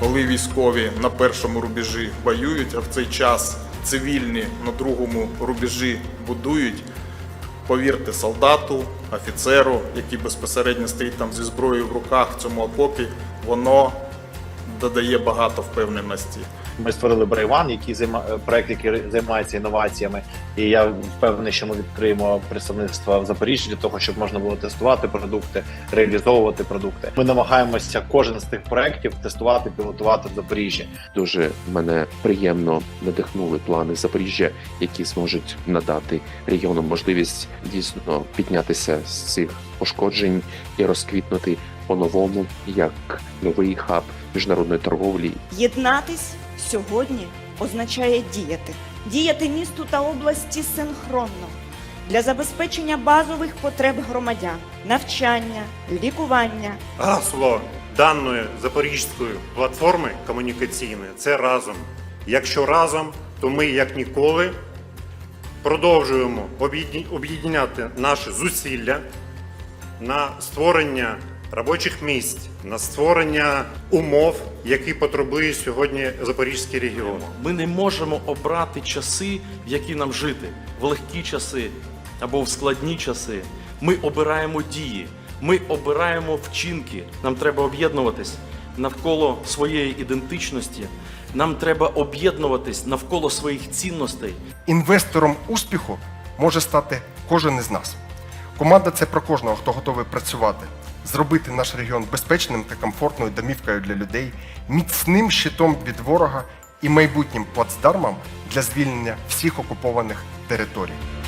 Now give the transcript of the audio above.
коли військові на першому рубежі воюють, а в цей час цивільні на другому рубежі будують. Повірте солдату, офіцеру, який безпосередньо стоїть там зі зброєю в руках в цьому окопі, воно додає багато впевненості. Ми створили Брайван, який займа... проект, який займається інноваціями. І я впевнений, що ми відкриємо представництво в Запоріжжі для того, щоб можна було тестувати продукти, реалізовувати продукти. Ми намагаємося кожен з тих проектів тестувати, пілотувати в Запоріжжі. Дуже мене приємно надихнули плани Запоріжжя, які зможуть надати регіону можливість дійсно піднятися з цих пошкоджень і розквітнути по-новому як новий хаб міжнародної торговлі Єднатись сьогодні означає діяти. Діяти місту та області синхронно для забезпечення базових потреб громадян, навчання, лікування, Гасло даної запорізької платформи комунікаційної це разом. Якщо разом, то ми як ніколи продовжуємо об'єдняти наші зусилля на створення робочих місць, на створення умов, які потребує сьогодні Запорізький регіон. Ми не можемо обрати часи, в які нам жити, в легкі часи або в складні часи. Ми обираємо дії, ми обираємо вчинки. Нам треба об'єднуватись навколо своєї ідентичності. Нам треба об'єднуватись навколо своїх цінностей. Інвестором успіху може стати кожен із нас. Команда це про кожного, хто готовий працювати, зробити наш регіон безпечним та комфортною домівкою для людей, міцним щитом від ворога і майбутнім плацдармом для звільнення всіх окупованих територій.